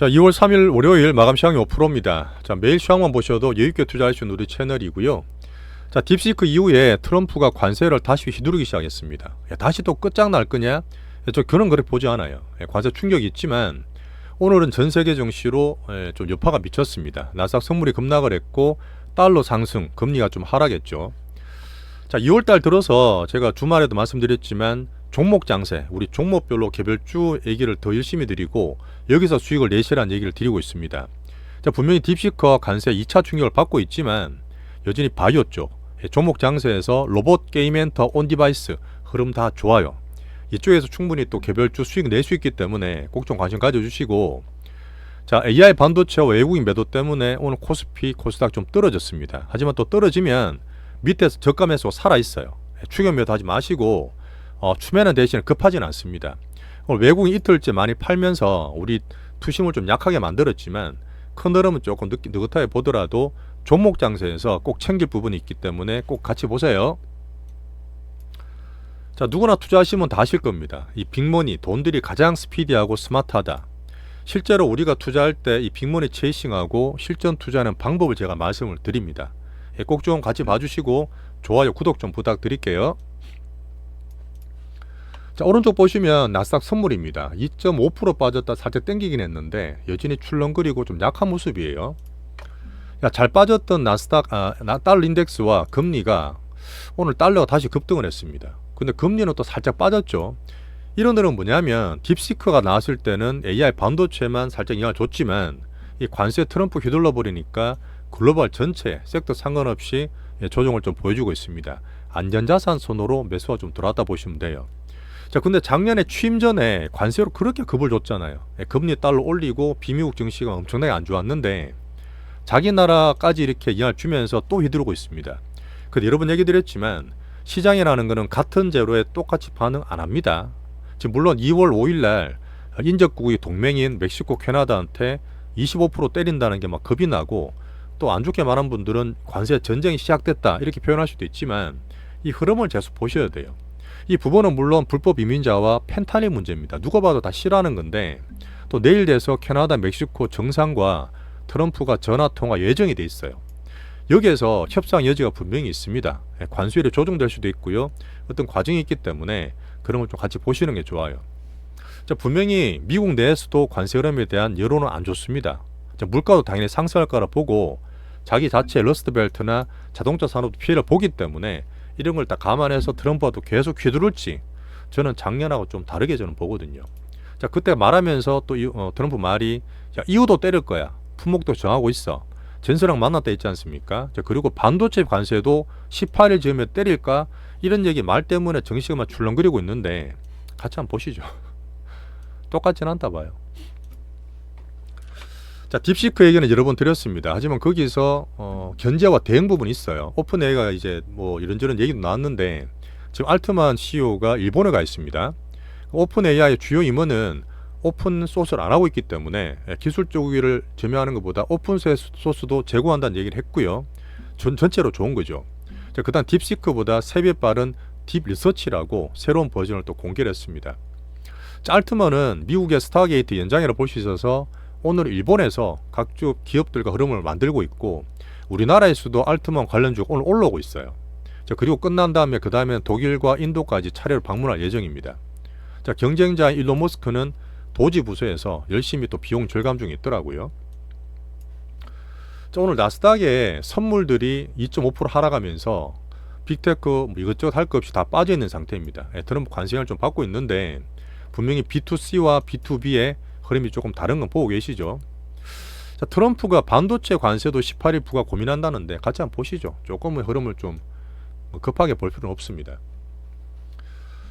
자, 2월 3일 월요일 마감 시황이 5%입니다. 자, 매일 시황만 보셔도 여유있게 투자할 수 있는 우리 채널이고요. 자, 딥시크 이후에 트럼프가 관세를 다시 휘두르기 시작했습니다. 야, 다시 또 끝장날 거냐? 야, 저 그런 그래 보지 않아요. 예, 관세 충격이 있지만 오늘은 전 세계 증시로 예, 좀 여파가 미쳤습니다. 나스닥 선물이 급락을 했고 달러 상승, 금리가 좀 하락했죠. 자, 2월 달 들어서 제가 주말에도 말씀드렸지만 종목 장세, 우리 종목별로 개별주 얘기를 더 열심히 드리고 여기서 수익을 내시라는 얘기를 드리고 있습니다. 자, 분명히 딥시커 관세 2차 충격을 받고 있지만 여전히 바이오 쪽 예, 종목 장세에서 로봇 게임 엔터 온 디바이스 흐름 다 좋아요. 이쪽에서 충분히 또 개별주 수익 낼 수 있기 때문에 꼭 좀 관심 가져주시고 자 AI 반도체와 외국인 매도 때문에 오늘 코스피 코스닥 좀 떨어졌습니다. 하지만 또 떨어지면 밑에서 저가 매수 살아 있어요. 추격 매도 하지 마시고 어, 추매는 대신 급하지는 않습니다. 외국인 이틀째 많이 팔면서 우리 투심을 좀 약하게 만들었지만 큰 흐름은 조금 늦, 느긋하게 보더라도 종목 장세에서 꼭 챙길 부분이 있기 때문에 꼭 같이 보세요. 자 누구나 투자하시면 다 아실 겁니다. 이 빅머니 돈들이 가장 스피디하고 스마트하다. 실제로 우리가 투자할 때 이 빅머니 체이싱하고 실전 투자하는 방법을 제가 말씀을 드립니다. 예, 꼭좀 같이 봐주시고 좋아요 구독 좀 부탁드릴게요. 자 오른쪽 보시면 나스닥 선물입니다. 2.5% 빠졌다 살짝 땡기긴 했는데 여전히 출렁거리고 좀 약한 모습이에요. 야, 잘 빠졌던 나스닥 아, 나, 달러 인덱스와 금리가 오늘 달러가 다시 급등을 했습니다. 근데 금리는 또 살짝 빠졌죠. 이런 데는 뭐냐면 딥시크가 나왔을 때는 AI 반도체만 살짝 영향을 줬지만 이 관세 트럼프 휘둘러 버리니까 글로벌 전체 섹터 상관없이 예, 조정을 좀 보여주고 있습니다. 안전자산 손으로 매수가 좀 들어왔다 보시면 돼요. 자, 근데 작년에 취임 전에 관세로 그렇게 급을 줬잖아요. 예, 금리 달러 올리고 비미국 증시가 엄청나게 안 좋았는데 자기 나라까지 이렇게 영향을 주면서 또 휘두르고 있습니다. 근데 여러 번 얘기 드렸지만 시장이라는 것은 같은 재료에 똑같이 반응 안 합니다. 지금 물론 2월 5일 날 인접국의 동맹인 멕시코 캐나다한테 25% 때린다는 게 막 겁이 나고 또 안 좋게 말한 분들은 관세 전쟁이 시작됐다 이렇게 표현할 수도 있지만 이 흐름을 계속 보셔야 돼요. 이 부분은 물론 불법 이민자와 펜타닐 문제입니다. 누가 봐도 다 싫어하는 건데 또 내일 돼서 캐나다 멕시코 정상과 트럼프가 전화 통화 예정이 돼 있어요. 여기에서 협상 여지가 분명히 있습니다. 예, 관수율이 조정될 수도 있고요. 어떤 과정이 있기 때문에 그런 걸 좀 같이 보시는 게 좋아요. 자, 분명히 미국 내에서도 관세 흐름에 대한 여론은 안 좋습니다. 자, 물가도 당연히 상승할 거라 보고 자기 자체 러스트벨트나 자동차 산업도 피해를 보기 때문에 이런 걸 다 감안해서 트럼프와도 계속 휘두를지 저는 작년하고 좀 다르게 저는 보거든요. 자, 그때 말하면서 또 이, 어, 트럼프 말이 야, 이유도 때릴 거야. 품목도 정하고 있어. 전서랑 만났다 했지 않습니까? 자, 그리고 반도체 관세도 18일 즈음에 때릴까? 이런 얘기 말 때문에 막 출렁거리고 있는데 같이 한번 보시죠. 똑같진 않다 봐요. 자, 딥시크 얘기는 여러 번 드렸습니다. 하지만 거기서 어, 견제와 대응 부분이 있어요. 오픈 AI가 이제 뭐 이런저런 얘기도 나왔는데 지금 알트만 CEO가 일본에 가 있습니다. 오픈 AI의 주요 임원은 오픈 소스를 안 하고 있기 때문에 예, 기술적 우위를 점유하는 것보다 오픈 소스도 제공한다는 얘기를 했고요. 전, 전체로 좋은 거죠. 자, 그다음 딥시크보다 3배 빠른 딥 리서치라고 새로운 버전을 또 공개를 했습니다. 자, 알트먼은 미국의 스타게이트 연장이라 볼 수 있어서 오늘 일본에서 각종 기업들과 흐름을 만들고 있고 우리나라에서도 알트먼 관련주 오늘 올라오고 있어요. 자, 그리고 끝난 다음에 그 다음에 독일과 인도까지 차례로 방문할 예정입니다. 자, 경쟁자 일론 머스크는 도지 부서에서 열심히 또 비용 절감 중에 있더라고요. 자, 오늘 나스닥에 선물들이 2.5% 하락하면서 빅테크 뭐 이것저것 할 것 없이 다 빠져 있는 상태입니다. 예, 트럼프 관세를 좀 받고 있는데 분명히 B2C와 B2B의 흐름이 조금 다른 건 보고 계시죠. 자, 트럼프가 반도체 관세도 18일 부가 고민한다는데 같이 한번 보시죠. 조금의 흐름을 좀뭐 급하게 볼 필요는 없습니다.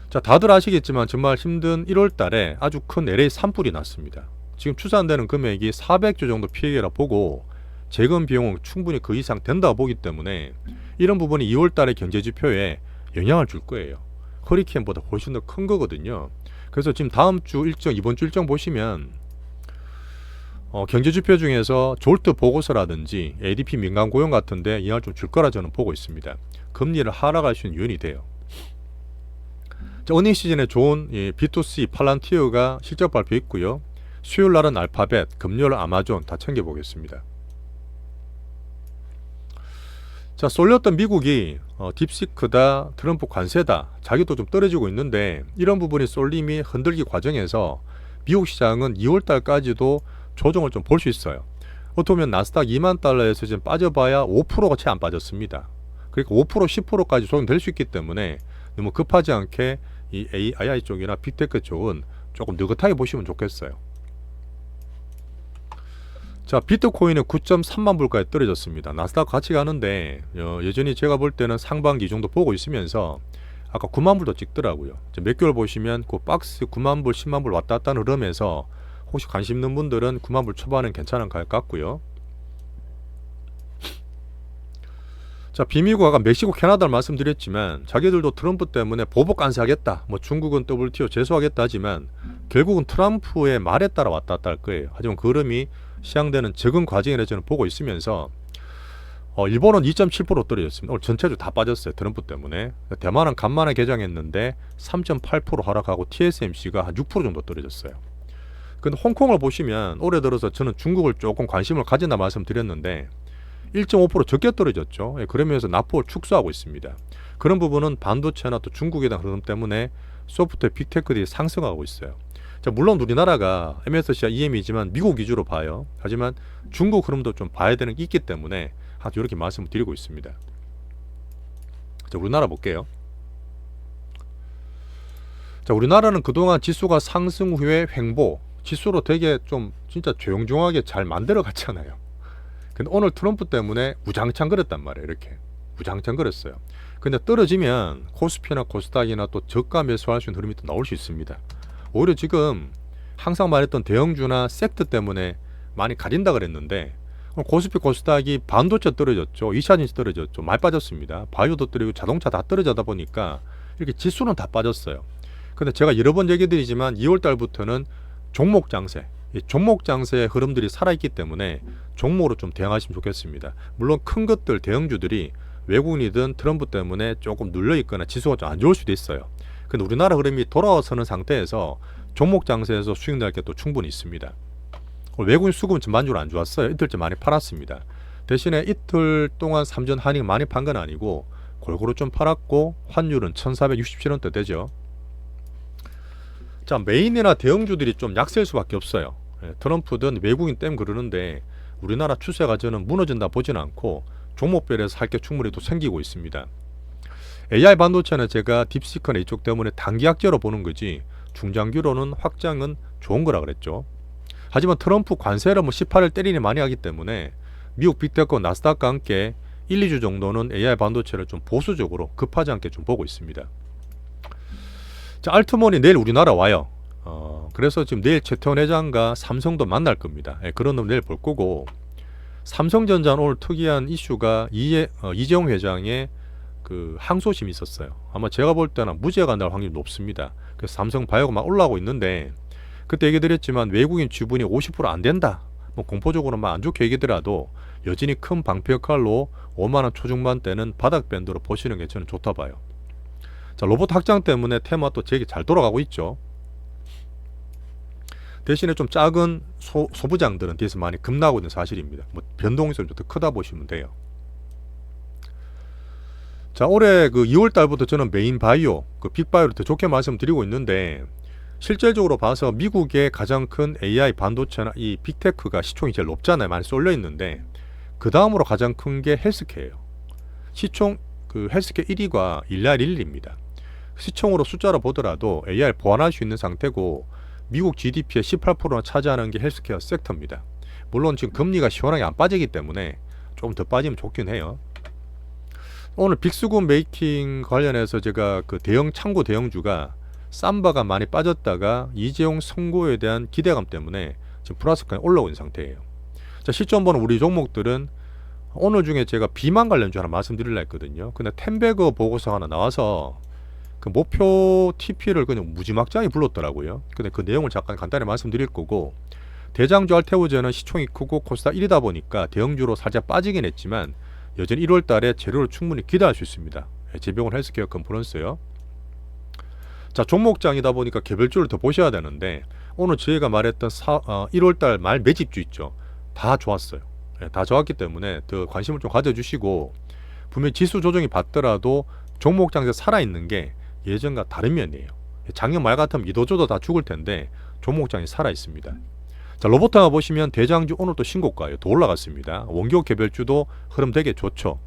자, 다들 아시겠지만 정말 힘든 1월 달에 아주 큰 LA 산불이 났습니다. 지금 추산되는 금액이 400조 정도 피해라 보고 재건 비용은 충분히 그 이상 된다 보기 때문에 이런 부분이 2월 달의 경제 지표에 영향을 줄 거예요. 허리케인보다 훨씬 더 큰 거거든요. 그래서 지금 다음 주 일정, 이번 주 일정 보시면 어, 경제 지표 중에서 졸트 보고서라든지 ADP 민간 고용 같은데 영향을 좀 줄 거라 저는 보고 있습니다. 금리를 하락할 수 있는 요인이 돼요. 자, 어닝 시즌에 좋은 예, B2C 팔란티어가 실적 발표했고요. 수요일 날은 알파벳, 금요일 아마존 다 챙겨보겠습니다. 자, 쏠렸던 미국이 어, 딥시크다, 트럼프 관세다, 자기도 좀 떨어지고 있는데 이런 부분이 쏠림이 흔들기 과정에서 미국 시장은 2월 달까지도 조정을 좀 볼 수 있어요. 어떻게 보면 나스닥 2만 달러에서 지금 빠져봐야 5%가 채 안 빠졌습니다. 그러니까 5% 10%까지 조정될 수 있기 때문에 너무 급하지 않게 이 AI 쪽이나 빅테크 쪽은 조금 느긋하게 보시면 좋겠어요. 자, 비트코인은 9.3만 불까지 떨어졌습니다. 나스닥 같이 가는데 어, 여전히 제가 볼 때는 상반기 정도 보고 있으면서 아까 9만 불도 찍더라고요. 몇 개월 보시면 그 박스 9만 불, 10만 불 왔다 갔다 하는 흐름에서 혹시 관심 있는 분들은 9만 불 초반은 괜찮은 가격 같고요. 자, 비미국 아까 멕시코, 캐나다를 말씀드렸지만 자기들도 트럼프 때문에 보복 관세하겠다. 뭐 중국은 WTO 제소하겠다 하지만 결국은 트럼프의 말에 따라 왔다 갔다 할 거예요. 하지만 그 흐름이 시향되는 적은 과정이라 저는 보고 있으면서 어, 일본은 2.7% 떨어졌습니다. 오늘 전체적으로 다 빠졌어요. 트럼프 때문에. 대만은 간만에 개장했는데 3.8% 하락하고 TSMC가 한 6% 정도 떨어졌어요. 근데 홍콩을 보시면 올해 들어서 저는 중국을 조금 관심을 가진다 말씀드렸는데 1.5% 적게 떨어졌죠. 예, 그러면서 납포를 축소하고 있습니다. 그런 부분은 반도체나 또 중국에 대한 흐름 때문에 소프트웨어 빅테크들이 상승하고 있어요. 자, 물론 우리나라가 MSCI EM이지만 미국 위주로 봐요. 하지만 중국 흐름도 좀 봐야 되는 게 있기 때문에 아주 이렇게 말씀을 드리고 있습니다. 자, 우리나라 볼게요. 자, 우리나라는 그동안 지수가 상승 후에 횡보, 지수로 되게 좀 진짜 조용조용하게 잘 만들어 갔잖아요. 근데 오늘 트럼프 때문에 우장창 그랬단 말이에요. 이렇게 우장창 그랬어요. 근데 떨어지면 코스피나 코스닥이나 또 저가 매수할 수 있는 흐름이 또 나올 수 있습니다. 오히려 지금 항상 말했던 대형주나 섹터 때문에 많이 가린다 그랬는데 고스피 코스닥이 반도체 떨어졌죠. 2차 전지 떨어졌죠. 많이 빠졌습니다. 바이오도 떨어지고 자동차 다 떨어져다 보니까 이렇게 지수는 다 빠졌어요. 근데 제가 여러 번 얘기 드리지만 2월 달부터는 종목 장세, 이 종목 장세의 흐름들이 살아있기 때문에 종목으로 좀 대응하시면 좋겠습니다. 물론 큰 것들 대형주들이 외국인이든 트럼프 때문에 조금 눌려 있거나 지수가 좀 안 좋을 수도 있어요. 근데 우리나라 흐름이 돌아서는 상태에서 종목 장세에서 수익 날 게 또 충분히 있습니다. 외국인 수급은 전반적으로 안 좋았어요. 이틀째 많이 팔았습니다. 대신에 이틀 동안 삼전 한익 많이 판 건 아니고 골고루 좀 팔았고 환율은 1467원대 되죠. 자 메인이나 대형주들이 좀 약세일 수밖에 없어요. 예, 트럼프든 외국인 때문에 그러는데 우리나라 추세가 저는 무너진다 보진 않고 종목별에서 할 게 충분히 또 생기고 있습니다. AI 반도체는 제가 딥시크나 이쪽 때문에 단기 약재로 보는 거지 중장기로는 확장은 좋은 거라 그랬죠. 하지만 트럼프 관세를 뭐 18을 때리니 많이 하기 때문에 미국 빅테크 나스닥과 함께 1, 2주 정도는 AI 반도체를 좀 보수적으로 급하지 않게 좀 보고 있습니다. 자, 알트몬이 내일 우리나라 와요. 어, 그래서 지금 내일 최태원 회장과 삼성도 만날 겁니다. 예, 그런 놈 내일 볼 거고 삼성전자는 오늘 특이한 이슈가 이재, 어, 이재용 회장의 그 항소심이 있었어요. 아마 제가 볼 때는 무죄가 날 확률이 높습니다. 그래서 삼성 바이오가 막 올라오고 있는데 그때 얘기 드렸지만 외국인 주분이 50%안 된다. 뭐 공포적으로만 안 좋게 얘기더라도 여전히 큰 방패 역할로 5만 원 초중반 때는 바닥 밴드로 보시는 게 저는 좋다 봐요. 자, 로봇 확장 때문에 테마 또 되게 잘 돌아가고 있죠. 대신에 좀 작은 소, 소부장들은 뒤에서 많이 급나고 있는 사실입니다. 뭐 변동성이 좀 더 크다 보시면 돼요. 자, 올해 그 2월 달부터 저는 메인 바이오, 그 빅바이오를 더 좋게 말씀드리고 있는데 실질적으로 봐서 미국의 가장 큰 AI 반도체나 이 빅테크가 시총이 제일 높잖아요. 많이 쏠려 있는데 그 다음으로 가장 큰 게 헬스케예요. 시총 그 헬스케 1위가 일날 1위입니다. 시총으로 숫자로 보더라도 AI를 보완할 수 있는 상태고 미국 GDP의 18%나 차지하는 게 헬스케어 섹터입니다. 물론 지금 금리가 시원하게 안 빠지기 때문에 조금 더 빠지면 좋긴 해요. 오늘 빅스군 메이킹 관련해서 제가 그 대형 창고 대형주가 삼바가 많이 빠졌다가 이재용 선고에 대한 기대감 때문에 지금 플러스까지 올라오는 상태예요. 자, 시점 보는 우리 종목들은 오늘 중에 제가 비만 관련주 하나 말씀드리려 했거든요. 근데 템베거 보고서 하나 나와서 그 목표 TP를 그냥 무지막지하게 불렀더라고요. 근데 그 내용을 잠깐 간단히 말씀드릴 거고 대장주 알테오제는 시총이 크고 코스닥 1이다 보니까 대형주로 살짝 빠지긴 했지만 여전히 1월 달에 재료를 충분히 기대할 수 있습니다. 제병원 헬스케어 컨퍼런스요. 자 종목장이다 보니까 개별주를 더 보셔야 되는데 오늘 저희가 말했던 사, 어, 1월 달 말 매집주 있죠. 다 좋았어요. 예, 다 좋았기 때문에 더 관심을 좀 가져주시고 분명 히 지수 조정이 받더라도 종목 장세 살아 있는 게 예전과 다른 면이에요. 작년 말 같으면 이도저도 다 죽을 텐데 종목장이 살아 있습니다. 자 로보트가 보시면 대장주 오늘 또 신고가예요. 더 올라갔습니다. 원교 개별주도 흐름 되게 좋죠.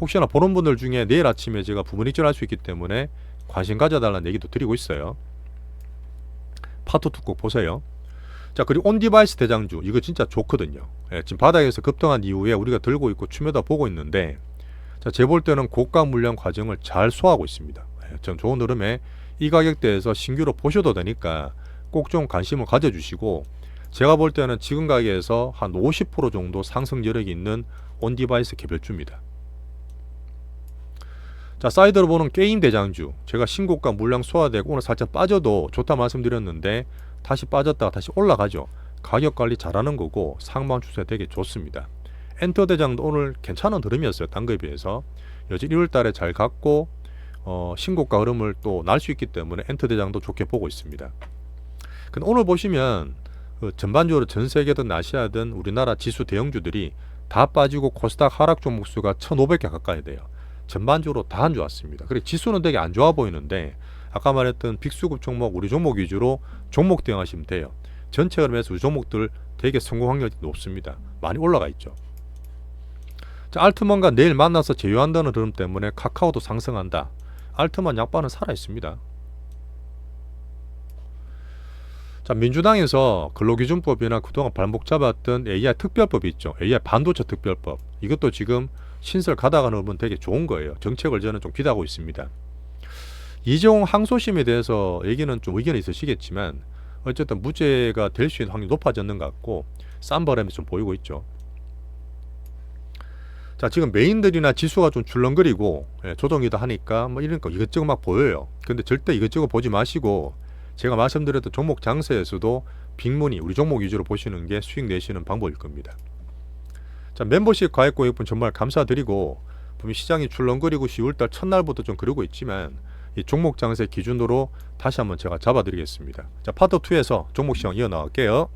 혹시나 보는 분들 중에 내일 아침에 제가 부분익절할 수 있기 때문에 관심 가져달라는 얘기도 드리고 있어요. 파토 투꼭 보세요. 자 그리고 온디바이스 대장주 이거 진짜 좋거든요. 예, 지금 바닥에서 급등한 이후에 우리가 들고 있고 추며다 보고 있는데 자, 제볼 때는 고가 물량 과정을 잘 소화하고 있습니다. 예, 전 좋은 흐름에 이 가격대에서 신규로 보셔도 되니까 꼭 좀 관심을 가져주시고 제가 볼 때는 지금 가격에서 한 50% 정도 상승 여력이 있는 온디바이스 개별주입니다. 자 사이드로 보는 게임 대장주 제가 신고가 물량 소화되고 오늘 살짝 빠져도 좋다 말씀드렸는데 다시 빠졌다가 다시 올라가죠. 가격 관리 잘하는 거고 상방 추세 되게 좋습니다. 엔터 대장도 오늘 괜찮은 흐름이었어요. 딴 거에 비해서 여전히 1월 달에 잘 갔고 어, 신고가 흐름을 또 날 수 있기 때문에 엔터 대장도 좋게 보고 있습니다. 근데 오늘 보시면 그 전반적으로 전 세계든 아시아든 우리나라 지수 대형주들이 다 빠지고 코스닥 하락 종목 수가 1,500개 가까이 돼요. 전반적으로 다 안 좋았습니다. 그리고 지수는 되게 안 좋아 보이는데 아까 말했던 빅수급 종목 우리 종목 위주로 종목 대응하시면 돼요. 전체 흐름에서 우리 종목들 되게 성공 확률이 높습니다. 많이 올라가 있죠. 자, 알트만과 내일 만나서 제휴한다는 흐름 때문에 카카오도 상승한다. 알트만 약반은 살아 있습니다. 자, 민주당에서 근로기준법이나 그동안 발목 잡았던 AI 특별법이 있죠. AI 반도체 특별법. 이것도 지금 신설 가다가는 흐름은 되게 좋은 거예요. 정책을 저는 좀 기대하고 있습니다. 이재용 항소심에 대해서 얘기는 좀 의견이 있으시겠지만 어쨌든 무죄가 될 수 있는 확률이 높아졌는 것 같고 싼 바람이 좀 보이고 있죠. 자 지금 메인들이나 지수가 좀 출렁거리고 예, 조정이다 하니까 뭐 이런 거 이것저것 막 보여요. 근데 절대 이것저것 보지 마시고 제가 말씀드렸던 종목 장세에서도 빅문이 우리 종목 위주로 보시는 게 수익 내시는 방법일 겁니다. 자 멤버십 가입 고객분 정말 감사드리고 분명 시장이 출렁거리고 10월달 첫날부터 좀 그러고 있지만 이 종목 장세 기준으로 다시 한번 제가 잡아드리겠습니다. 자 파트 2에서 종목 시장 이어나갈게요.